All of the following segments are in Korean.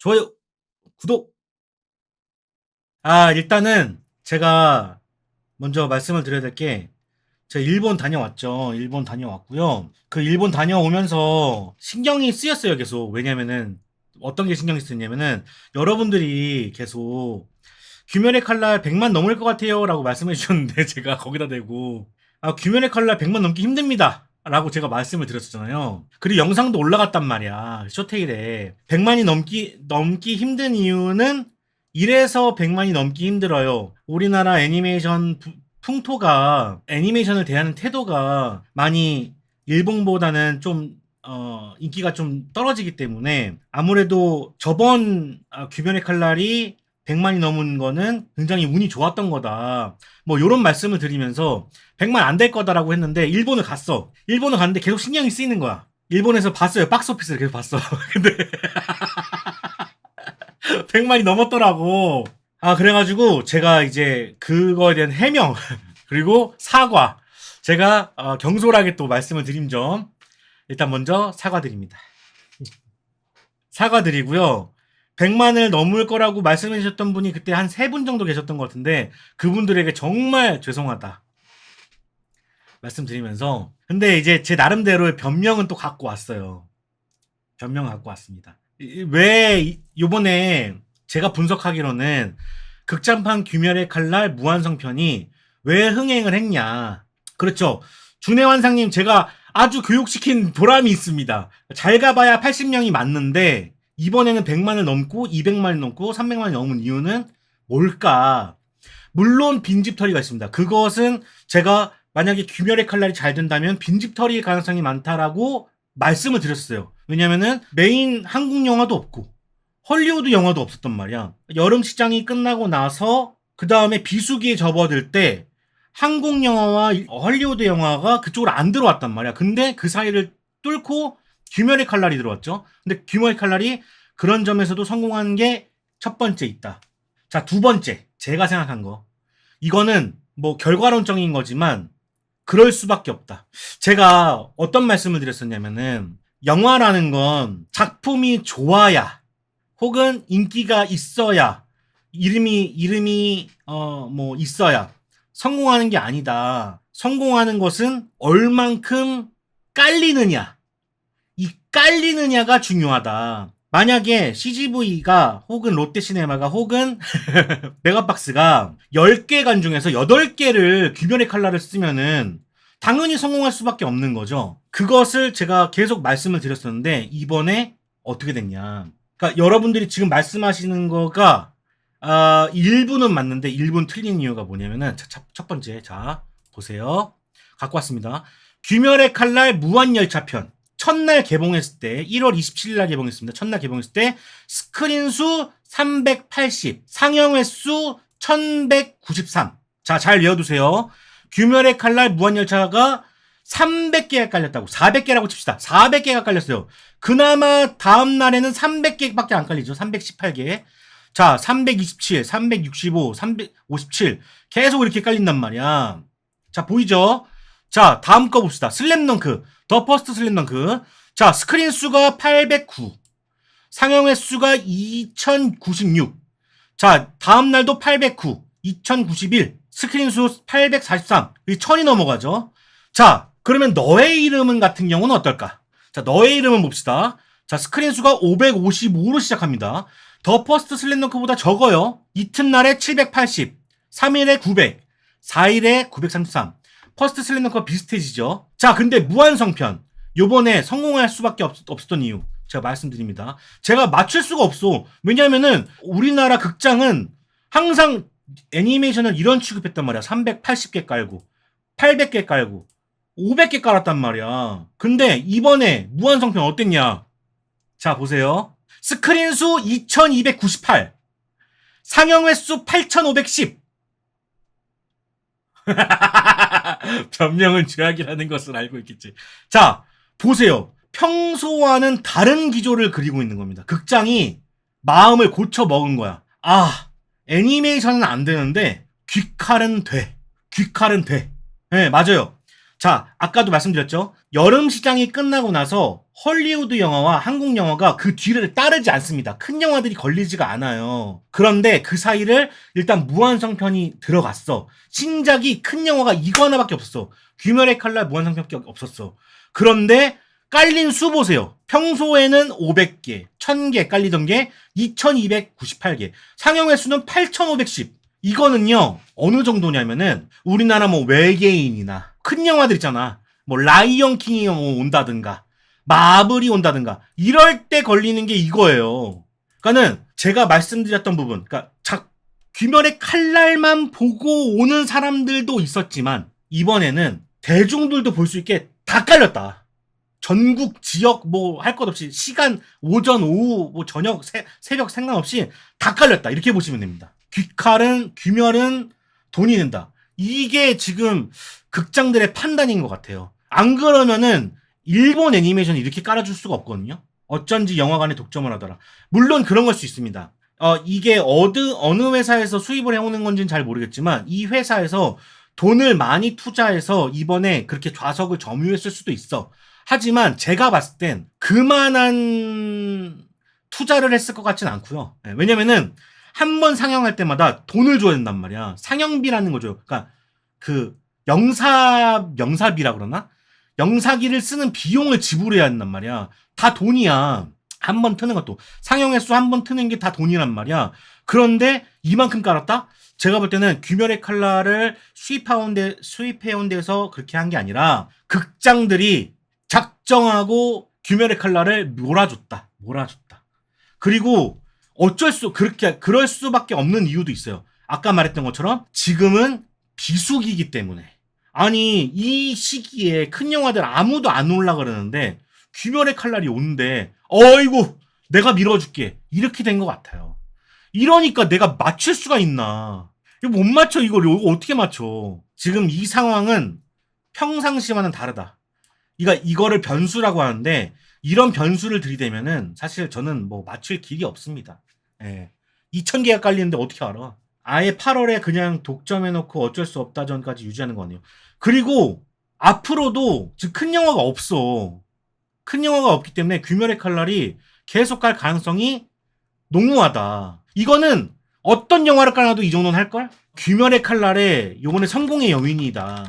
좋아요, 구독. 아, 일단은 제가 먼저 말씀을 드려야 될 게, 제가 일본 다녀왔죠. 일본 다녀왔고요. 그 일본 다녀오면서 신경이 쓰였어요, 계속. 왜냐면은, 어떤 게 신경이 쓰였냐면은, 여러분들이 계속, 규면의 칼날 100만 넘을 것 같아요. 라고 말씀해 주셨는데, 제가 거기다 대고, 아, 규면의 칼날 100만 넘기 힘듭니다. 라고 제가 말씀을 드렸었잖아요. 그리고 영상도 올라갔단 말이야. 쇼테일에. 100만이 넘기, 넘기 힘든 이유는 이래서 100만이 넘기 힘들어요. 우리나라 애니메이션 부- 풍토가, 애니메이션을 대하는 태도가 많이 일본보다는 좀, 어, 인기가 좀 떨어지기 때문에 아무래도 저번 아, 규면의 칼날이 100만이 넘은 거는 굉장히 운이 좋았던 거다. 뭐, 요런 말씀을 드리면서 100만 안 될 거다라고 했는데 일본을 갔어. 일본을 갔는데 계속 신경이 쓰이는 거야. 일본에서 봤어요. 박스 오피스를 계속 봤어. 근데 100만이 넘었더라고. 아 그래가지고 제가 이제 그거에 대한 해명 그리고 사과 제가 어, 경솔하게 또 말씀을 드린 점 일단 먼저 사과드립니다. 사과드리고요. 100만을 넘을 거라고 말씀해 주셨던 분이 그때 한 세 분 정도 계셨던 것 같은데 그분들에게 정말 죄송하다. 말씀드리면서 근데 이제 제 나름대로의 변명은 또 갖고 왔어요. 변명 갖고 왔습니다. 이- 왜 이- 요번에 제가 분석하기로는 극장판 규멸의 칼날 무한성편이 왜 흥행을 했냐. 그렇죠. 준혜환상님 제가 아주 교육시킨 보람이 있습니다. 잘 가봐야 80명이 맞는데 이번에는 100만을 넘고 200만이 넘고 300만이 넘은 이유는 뭘까? 물론 빈집털이가 있습니다. 그것은 제가 만약에 규멸의 칼날이 잘 된다면 빈집털이의 가능성이 많다라고 말씀을 드렸어요. 왜냐면은 메인 한국 영화도 없고 헐리우드 영화도 없었단 말이야. 여름 시장이 끝나고 나서 그 다음에 비수기에 접어들 때 한국 영화와 헐리우드 영화가 그쪽으로 안 들어왔단 말이야. 근데 그 사이를 뚫고 규멸의 칼날이 들어왔죠. 근데 규멸의 칼날이 그런 점에서도 성공한 게 첫 번째 있다. 자, 두 번째. 제가 생각한 거. 이거는 뭐 결과론적인 거지만 그럴 수밖에 없다. 제가 어떤 말씀을 드렸었냐면은 영화라는 건 작품이 좋아야 혹은 인기가 있어야 이름이 이름이 어 뭐 있어야 성공하는 게 아니다. 성공하는 것은 얼만큼 깔리느냐. 이 깔리느냐가 중요하다. 만약에 CGV가 혹은 롯데시네마가 혹은 메가박스가 10개 간 중에서 8개를 규면의 칼날을 쓰면은 당연히 성공할 수밖에 없는 거죠. 그것을 제가 계속 말씀을 드렸었는데 이번에 어떻게 됐냐. 그러니까 여러분들이 지금 말씀하시는 거가 아, 일부는 맞는데 일부는 틀린 이유가 뭐냐면은 자, 첫, 첫 번째 자 보세요. 갖고 왔습니다. 규멸의 칼날 무한열차편 첫날 개봉했을 때 1월 27일 날 개봉했습니다. 첫날 개봉했을 때 스크린 수 380, 상영 횟수 1193. 자, 잘 외워두세요. 규멸의 칼날 무한열차가 300개가 깔렸다고. 400개라고 칩시다. 400개가 깔렸어요. 그나마 다음 날에는 300개밖에 안 깔리죠. 318개. 자, 327, 365, 357. 계속 이렇게 깔린단 말이야. 자, 보이죠? 자, 다음 거 봅시다. 슬램덩크. 더 퍼스트 슬램덩크. 자, 스크린 수가 809. 상영 횟수가 2096. 자, 다음 날도 809. 2091. 스크린 수 843. 이 1000이 넘어가죠. 자, 그러면 너의 이름은 같은 경우는 어떨까? 자, 너의 이름은 봅시다. 자, 스크린 수가 555로 시작합니다. 더 퍼스트 슬램덩크보다 적어요. 이튿날에 780. 3일에 900. 4일에 933. 퍼스트 슬램덩크와 비슷해지죠. 자, 근데 무한성편. 요번에 성공할 수밖에 없, 없었던 이유. 제가 말씀드립니다. 제가 맞출 수가 없어. 왜냐면은 우리나라 극장은 항상 애니메이션을 이런 취급했단 말이야. 380개 깔고, 800개 깔고, 500개 깔았단 말이야. 근데 이번에 무한성편 어땠냐? 자, 보세요. 스크린 수 2298. 상영 횟수 8510. 변명은 죄악이라는 것을 알고 있겠지. 자, 보세요. 평소와는 다른 기조를 그리고 있는 겁니다. 극장이 마음을 고쳐 먹은 거야. 아, 애니메이션은 안 되는데 귀칼은 돼. 귀칼은 돼. 네, 맞아요. 자, 아까도 말씀드렸죠. 여름 시장이 끝나고 나서 헐리우드 영화와 한국 영화가 그 뒤를 따르지 않습니다. 큰 영화들이 걸리지가 않아요. 그런데 그 사이를 일단 무한성편이 들어갔어. 신작이 큰 영화가 이거 하나밖에 없었어. 귀멸의 칼날 무한성편밖에 없었어. 그런데 깔린 수 보세요. 평소에는 500개, 1000개 깔리던 게 2298개. 상영 횟수는 8510. 이거는요, 어느 정도냐면은, 우리나라 뭐 외계인이나 큰 영화들 있잖아. 뭐 라이언 킹이 뭐 온다든가, 마블이 온다든가, 이럴 때 걸리는 게 이거예요. 그러니까는 제가 말씀드렸던 부분, 그러니까 작, 귀멸의 칼날만 보고 오는 사람들도 있었지만, 이번에는 대중들도 볼 수 있게 다 깔렸다. 전국 지역 뭐 할 것 없이 시간 오전 오후 뭐 저녁 새, 새벽 상관없이 다 깔렸다 이렇게 보시면 됩니다. 귀칼은 귀멸은 돈이 든다. 이게 지금 극장들의 판단인 것 같아요. 안 그러면은 일본 애니메이션 이렇게 깔아줄 수가 없거든요. 어쩐지 영화관에 독점을 하더라. 물론 그런 걸 수 있습니다. 어, 이게 어느, 어느 회사에서 수입을 해오는 건지는 잘 모르겠지만 이 회사에서 돈을 많이 투자해서 이번에 그렇게 좌석을 점유했을 수도 있어. 하지만 제가 봤을 땐 그만한 투자를 했을 것 같진 않고요. 예, 왜냐면은 한 번 상영할 때마다 돈을 줘야 된단 말이야. 상영비라는 거죠. 그러니까 그 영사 영사비라 그러나? 영사기를 쓰는 비용을 지불해야 한단 말이야. 다 돈이야. 한 번 트는 것도 상영 횟수 한 번 트는 게 다 돈이란 말이야. 그런데 이만큼 깔았다? 제가 볼 때는 귀멸의 칼날을 수입해온 데 수입해온 데서 그렇게 한 게 아니라 극장들이 작정하고 귀멸의 칼날을 몰아줬다. 몰아줬다. 그리고 어쩔 수 그렇게 그럴 수밖에 없는 이유도 있어요. 아까 말했던 것처럼 지금은 비수기이기 때문에 아니 이 시기에 큰 영화들 아무도 안 올라 그러는데 귀멸의 칼날이 온대. 어이구 내가 밀어줄게 이렇게 된 것 같아요. 이러니까 내가 맞출 수가 있나? 이거 못 맞춰 이걸 이거 어떻게 맞춰? 지금 이 상황은 평상시와는 다르다. 이가 이거를 변수라고 하는데 이런 변수를 들이대면은 사실 저는 뭐 맞출 길이 없습니다. 예. 2,000개가 깔리는데 어떻게 알아? 아예 8월에 그냥 독점해놓고 어쩔 수 없다 전까지 유지하는 거 아니에요. 그리고 앞으로도 지금 큰 영화가 없어. 큰 영화가 없기 때문에 귀멸의 칼날이 계속 갈 가능성이 농후하다. 이거는 어떤 영화를 깔아도 이 정도는 할걸? 귀멸의 칼날에 요번에 성공의 여인이다.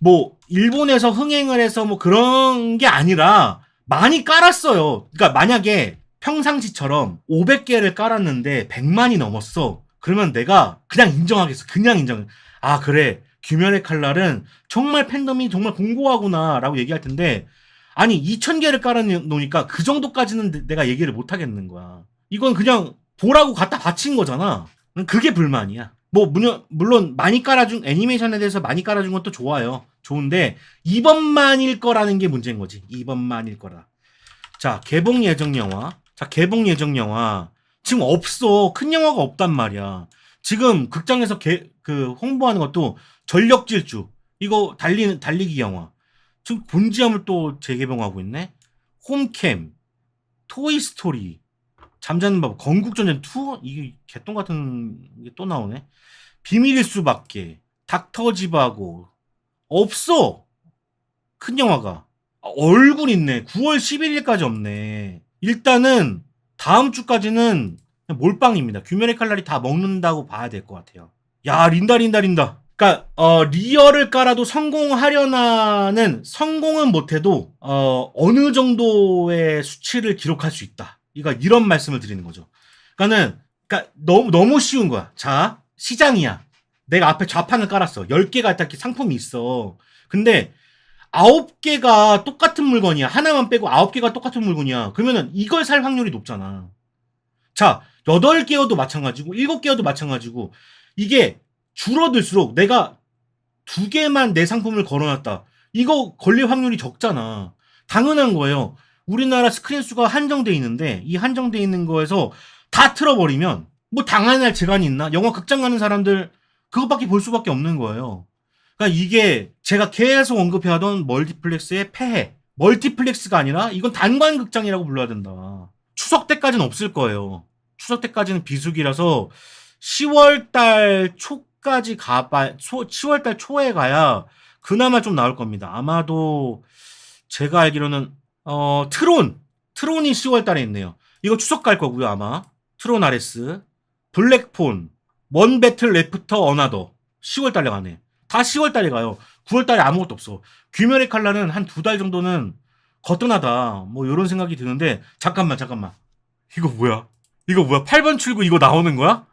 뭐 일본에서 흥행을 해서 뭐 그런 게 아니라 많이 깔았어요. 그러니까 만약에 평상시처럼 500개를 깔았는데 100만이 넘었어. 그러면 내가 그냥 인정하겠어. 그냥 인정. 아 그래 귀멸의 칼날은 정말 팬덤이 정말 공고하구나라고 얘기할 텐데 아니 2,000개를 깔아놓으니까 그 정도까지는 내가 얘기를 못 하겠는 거야. 이건 그냥 보라고 갖다 바친 거잖아. 그게 불만이야. 뭐 물론 많이 깔아준 애니메이션에 대해서 많이 깔아준 것도 좋아요. 좋은데 이번만일 거라는 게 문제인 거지. 이번만일 거라. 자 개봉 예정 영화. 자 개봉 예정 영화 지금 없어. 큰 영화가 없단 말이야. 지금 극장에서 개, 그 홍보하는 것도 전력 질주 이거 달리는 달리기 영화. 지금 곤지암을 또 재개봉하고 있네. 홈캠, 토이 스토리, 잠자는 법, 건국전쟁 2 이게 개똥 같은 게 또 나오네. 비밀일 수밖에, 닥터 지바고 없어. 큰 영화가 아, 얼굴 있네. 9월 11일까지 없네. 일단은 다음 주까지는 몰빵입니다. 규면의 칼날이 다 먹는다고 봐야 될 것 같아요. 야 린다 린다 린다. 그러니까 어, 리얼을 깔아도 성공하려나는 성공은 못해도 어, 어느 정도의 수치를 기록할 수 있다. 이거 이런 말씀을 드리는 거죠. 그러니까는 그러니까 너무 너무 쉬운 거야. 자 시장이야. 내가 앞에 좌판을 깔았어. 10개가 이렇게 상품이 있어. 근데 9개가 똑같은 물건이야. 하나만 빼고 9개가 똑같은 물건이야. 그러면은 이걸 살 확률이 높잖아. 자, 8개여도 마찬가지고 7개여도 마찬가지고 이게 줄어들수록 내가 두 개만 내 상품을 걸어놨다. 이거 걸릴 확률이 적잖아. 당연한 거예요. 우리나라 스크린 수가 한정돼 있는데 이 한정돼 있는 거에서 다 틀어버리면 뭐 당연할 재간이 있나? 영화 극장 가는 사람들 그것밖에 볼 수밖에 없는 거예요. 그러니까 이게 제가 계속 언급해하던 멀티플렉스의 폐해. 멀티플렉스가 아니라 이건 단관 극장이라고 불러야 된다. 추석 때까지는 없을 거예요. 추석 때까지는 비수기라서 10월 달 초까지 가봐, 초, 10월 달 초에 가야 그나마 좀 나올 겁니다. 아마도 제가 알기로는 어 트론 트론이 10월 달에 있네요. 이거 추석 갈 거고요 아마 트론 RS 블랙폰 먼 배틀 레프터 어나더 10월 달에 가네. 다 10월 달에 가요. 9월 달에 아무것도 없어. 귀멸의 칼라는 한두 달 정도는 거뜬하다. 뭐 이런 생각이 드는데 잠깐만 잠깐만. 이거 뭐야? 이거 뭐야? 8번 출구 이거 나오는 거야?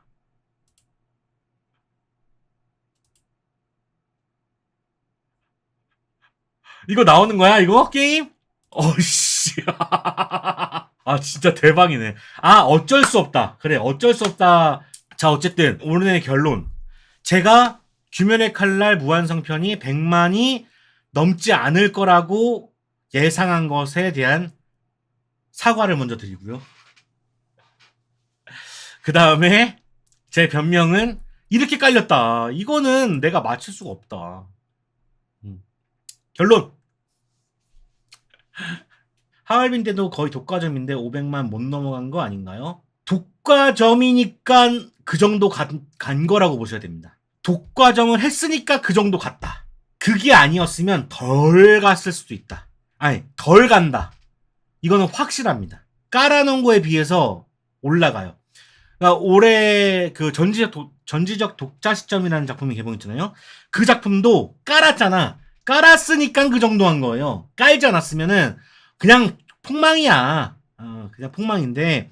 이거 나오는 거야 이거 게임? 어씨. 아 진짜 대박이네. 아 어쩔 수 없다. 그래 어쩔 수 없다. 자 어쨌든 오늘의 결론. 제가 규면의 칼날 무한성편이 100만이 넘지 않을 거라고 예상한 것에 대한 사과를 먼저 드리고요. 그 다음에 제 변명은 이렇게 깔렸다. 이거는 내가 맞출 수가 없다. 음. 결론. 하얼빈 때도 거의 독과점인데 500만 못 넘어간 거 아닌가요? 독과점이니까 그 정도 간, 간 거라고 보셔야 됩니다. 독과점을 했으니까 그 정도 갔다. 그게 아니었으면 덜 갔을 수도 있다. 아니, 덜 간다. 이거는 확실합니다. 깔아놓은 거에 비해서 올라가요. 그러니까 올해 그 전지적, 독, 전지적 독자 시점이라는 작품이 개봉했잖아요. 그 작품도 깔았잖아. 깔았으니까 그 정도 한 거예요. 깔지 않았으면은 그냥 폭망이야. 어, 그냥 폭망인데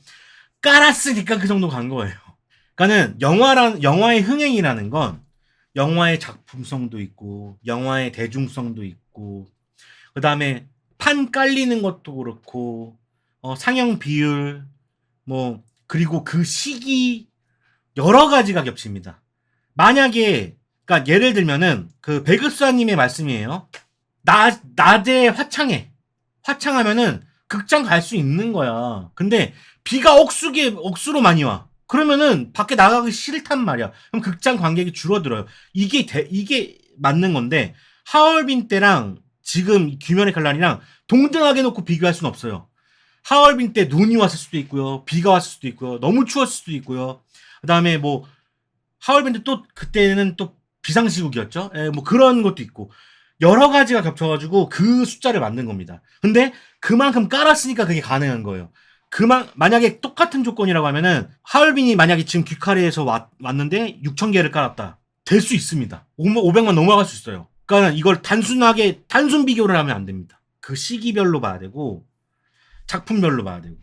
깔았으니까 그 정도 간 거예요. 그러니까는 영화란 영화의 흥행이라는 건 영화의 작품성도 있고 영화의 대중성도 있고 그 다음에 판 깔리는 것도 그렇고 어, 상영 비율 뭐 그리고 그 시기 여러 가지가 겹칩니다. 만약에 그러니까 예를 들면은 그 배급수아님의 말씀이에요. 낮 낮에 화창해 화창하면은 극장 갈 수 있는 거야. 근데 비가 억수게 억수로 많이 와. 그러면은 밖에 나가기 싫단 말이야. 그럼 극장 관객이 줄어들어요. 이게 대, 이게 맞는 건데 하얼빈 때랑 지금 규면의 칼날이랑 동등하게 놓고 비교할 수는 없어요. 하얼빈 때 눈이 왔을 수도 있고요. 비가 왔을 수도 있고요. 너무 추웠을 수도 있고요. 그다음에 뭐 하얼빈 때 또 그때는 또 비상시국이었죠. 예, 뭐 그런 것도 있고 여러 가지가 겹쳐가지고 그 숫자를 만든 겁니다. 근데 그만큼 깔았으니까 그게 가능한 거예요. 그만 만약에 똑같은 조건이라고 하면은 하얼빈이 만약에 지금 귀카리에서 왔, 왔는데 6천 개를 깔았다. 될 수 있습니다. 500만 넘어갈 수 있어요. 그러니까 이걸 단순하게 단순 비교를 하면 안 됩니다. 그 시기별로 봐야 되고 작품별로 봐야 되고